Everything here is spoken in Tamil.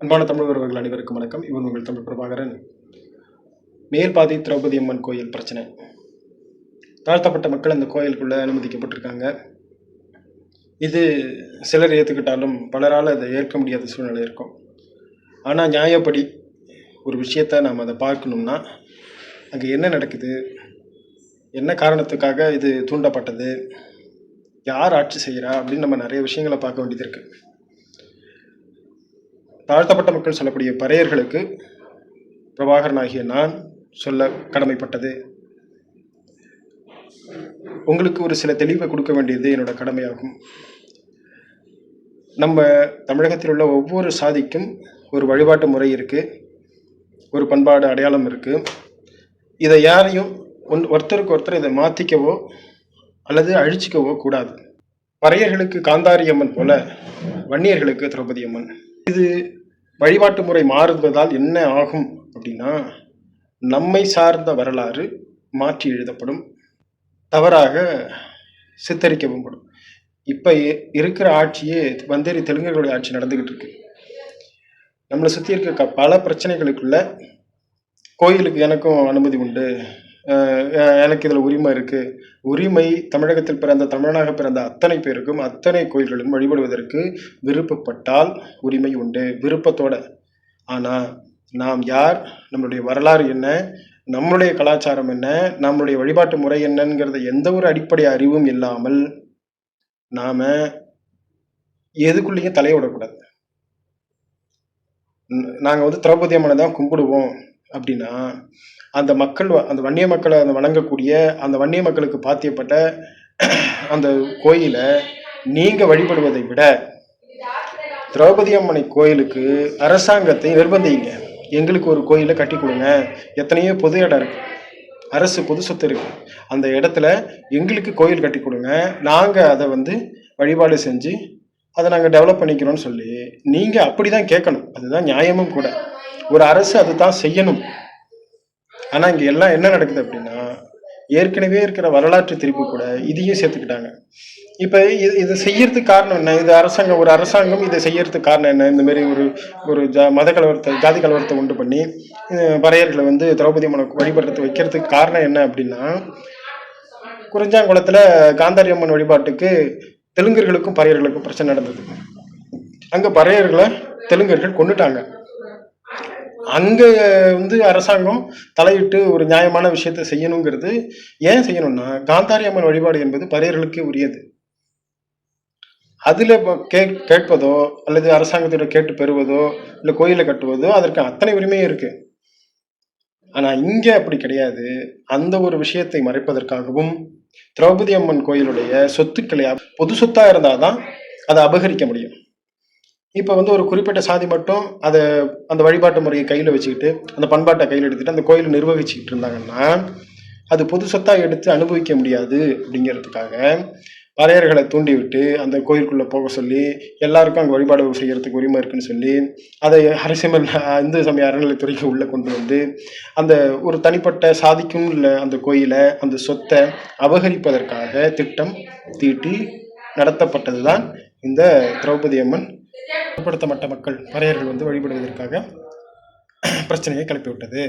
அன்பான தமிழ் உறவுகள் அனைவருக்கும் வணக்கம். இவன் உங்கள் தமிழ் பிரபாகரன். மேல்பாதி திரௌபதி அம்மன் கோயில் பிரச்சனை. தாழ்த்தப்பட்ட மக்கள் அந்த கோயிலுக்குள்ளே அனுமதிக்கப்பட்டிருக்காங்க. இது சிலர் ஏற்றுக்கிட்டாலும் பலரால் அதை ஏற்க முடியாத சூழ்நிலை இருக்கும். ஆனால் நியாயப்படி ஒரு விஷயத்தை நாம் அதை பார்க்கணும்னா அங்கே என்ன நடக்குது? என்ன காரணத்துக்காக இது தூண்டப்பட்டது? யார் ஆட்சி செய்கிறா அப்படின்னு நம்ம நிறைய விஷயங்களை பார்க்க வேண்டியது இருக்குது தாழ்த்தப்பட்ட மக்கள் சொல்லக்கூடிய பறையர்களுக்கு பிரபாகரன் ஆகிய நான் சொல்ல கடமைப்பட்டது. உங்களுக்கு ஒரு சில தெளிவை கொடுக்க வேண்டியது என்னோட கடமையாகும். நம்ம தமிழகத்தில் உள்ள ஒவ்வொரு சாதிக்கும் ஒரு வழிபாட்டு முறை இருக்குது ஒரு பண்பாடு அடையாளம் இருக்குது இதை யாரையும் ஒன் ஒருத்தருக்கு ஒருத்தர் இதை மாற்றிக்கவோ அல்லது அழிச்சிக்கவோ கூடாது. பறையர்களுக்கு காந்தாரி அம்மன் போல வன்னியர்களுக்கு திரௌபதி அம்மன். இது வழிபாட்டு முறை மாறுவதால் என்ன ஆகும் அப்படின்னா நம்மை சார்ந்த வரலாறு மாற்றி எழுதப்படும் தவறாக சித்தரிக்கவும் படும். இப்போ இருக்கிற ஆட்சியே வந்தேரி தெலுங்கர்களுடைய ஆட்சி நடந்துக்கிட்டு இருக்கு. நம்மளை சுற்றி இருக்க க- பல பிரச்சனைகளுக்குள்ள கோயிலுக்கு எனக்கும் அனுமதி உண்டு. எனக்கு இதில் உரிமை இருக்குது உரிமை தமிழகத்தில் பிறந்த தமிழனாக பிறந்த அத்தனை பேருக்கும் அத்தனை கோயில்களும் வழிபடுவதற்கு விருப்பப்பட்டால் உரிமை உண்டு. விருப்பத்தோட. ஆனால் நாம் யார்? நம்மளுடைய வரலாறு என்ன? நம்மளுடைய கலாச்சாரம் என்ன? நம்மளுடைய வழிபாட்டு முறை என்னங்கிறத எந்த ஒரு அடிப்படை அறிவும் இல்லாமல் நாம் எதுக்குள்ளேயும் தலையிடக்கூடாது விடக்கூடாது. வந்து திரௌபதி அம்மனை தான் கும்பிடுவோம். அப்படின்னா அந்த மக்கள் வ- அந்த வன்னிய மக்களை அந்த வணங்கக்கூடிய அந்த வன்னிய மக்களுக்கு பாத்தியப்பட்ட அந்த கோயிலை நீங்கள் வழிபடுவதை விட திரௌபதி அம்மனை கோயிலுக்கு அரசாங்கத்தை நிர்பந்திங்க. எங்களுக்கு ஒரு கோயிலை கட்டி கொடுங்க. எத்தனையோ பொது இடம் இருக்கு. அரசு பொது சொத்து இருக்கு. அந்த இடத்துல எங்களுக்கு கோயில் கட்டி கொடுங்க. நாங்கள் அதை வந்து வழிபாடு செஞ்சு அதை நாங்கள் டெவலப் பண்ணிக்கிறோம்னு சொல்லி நீங்கள் அப்படி தான் கேட்கணும். அதுதான் நியாயமும் கூட. ஒரு அரசு அதுதான் செய்யணும். ஆனா இங்க எல்லாம் என்ன நடக்குது அப்படின்னா ஏற்கனவே இருக்கிற வரலாற்று திருப்பு கூட இதையும் சேர்த்துக்கிட்டாங்க. இப்ப இது இது செய்யறதுக்கு காரணம் என்ன? இது அரசாங்கம் ஒரு அரசாங்கம் இதை செய்யறதுக்கு காரணம் என்ன? இந்த மாதிரி ஒரு ஒரு ஜா மத கலவரத்தை ஜாதி கலவரத்தை உண்டு பண்ணி பறையர்களை வந்து திரௌபதி மனக்கு வழிபடுறது வைக்கிறதுக்கு காரணம் என்ன அப்படின்னா குறிஞ்சாங்குளத்துல காந்தாரி அம்மன் வழிபாட்டுக்கு தெலுங்கர்களுக்கும் பறையர்களுக்கும் பிரச்சனை நடந்தது. அங்க பறையர்களை தெலுங்கர்கள் கொண்டுட்டாங்க அங்க வந்து அரசாங்கம் தலையிட்டு ஒரு நியாயமான விஷயத்த செய்யணுங்கிறது ஏன் செய்யணும்னா காந்தாரி அம்மன் வழிபாடு என்பது பறையர்களுக்கு உரியது. அதுல கே கேட்பதோ அல்லது அரசாங்கத்திடம் கேட்டு பெறுவதோ இல்ல கோயிலை கட்டுவதோ அதற்கு அத்தனை உரிமையும் இருக்கு. ஆனா இங்க அப்படி கிடையாது. அந்த ஒரு விஷயத்தை மறைப்பதற்காகவும் திரௌபதி அம்மன் கோயிலுடைய சொத்துக்களை அப்- பொது சொத்தா இருந்தாதான் அதை அபகரிக்க முடியும். இப்போ வந்து ஒரு குறிப்பிட்ட சாதி மட்டும் அதை அந்த வழிபாட்டு முறையை கையில் வச்சுக்கிட்டு அந்த பண்பாட்டை கையில் எடுத்துகிட்டு அந்த கோயிலை நிர்வகிச்சுக்கிட்டு இருந்தாங்கன்னா அது பொது சொத்தாக எடுத்து அனுபவிக்க முடியாது அப்படிங்கிறதுக்காக வரையர்களை தூண்டிவிட்டு அந்த கோயிலுக்குள்ளே போக சொல்லி எல்லாருக்கும் அங்கே வழிபாடு செய்கிறதுக்கு உரிமை இருக்குன்னு சொல்லி அதை அரசியல் இந்து சமய அறநிலைத்துறைக்கு உள்ளே கொண்டு வந்து அந்த ஒரு தனிப்பட்ட சாதிக்கும் இல்லை அந்த கோயிலை அந்த சொத்தை அபகரிப்பதற்காக திட்டம் தீட்டி நடத்தப்பட்டதுதான் இந்த திரௌபதி அம்மன் பிற்படுத்தப்பட்ட மக்கள் பறையர்கள் வந்து வழிபடுவதற்காக பிரச்சனையை கிளப்பிவிட்டது.